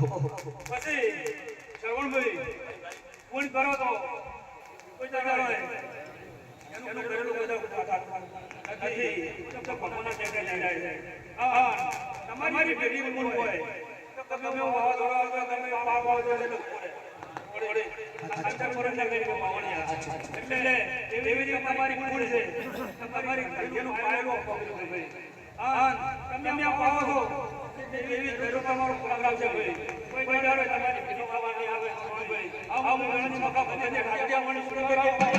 પછી શ્રવણભાઈ ફોન કરો તો કોઈ જગ્યા હોય એનું ઘરેલું બધા નથી તો ભગવાનના. હા તમારી પેઢી મૂળ હોય, તો તમે એવું વાવાઝોડું તમે એટલે ઘરે એવી રીતે તમારી મૂળ છે. તમારી ઘરેલું પાયેલું ભાઈ. હા તમે આ પાવો છો એવી ઘરેલું તમારો પ્રોગ્રામ છે ભાઈ. કોઈ દાડો તમારી પેઢી ખાવાની આવે ભાઈ. આવો ગણની મકા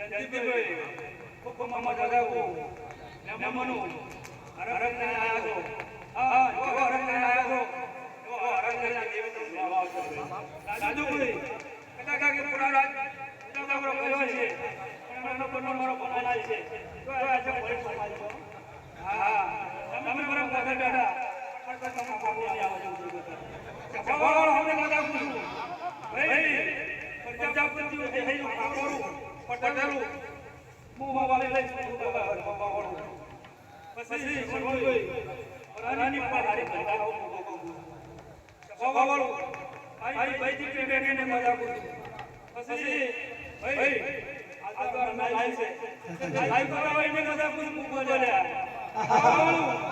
જયંતિભાઈ ખૂબ મોહમ્મદ અદાગુ નમનુ અરંગને આયો હા જો અરંગને આયો જો અરંગને જીવન સાધુભાઈ કદા કાગે પુરા રાજ ઉદાગરો કર્યો છે પણ એનો પણ મારો બનાય છે તો આજે પોલીસ સમાજ હા તમે બરાબર કદા બેઠા પણ તો તમે બોલી આવો કરું પટેલું. મું વાલે લઈ પછી સરવણભાઈ રાની હારી ભંડારો સવાવાળું આઈ ભાઈ થી બેઠીને મજા કરું પછી ભાઈ આ તો લાઈ છે. લાઈ કરવા ભાઈને મજા કરું મું બોલ્યા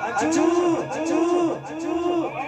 અચુ અચુ અચુ ભાઈ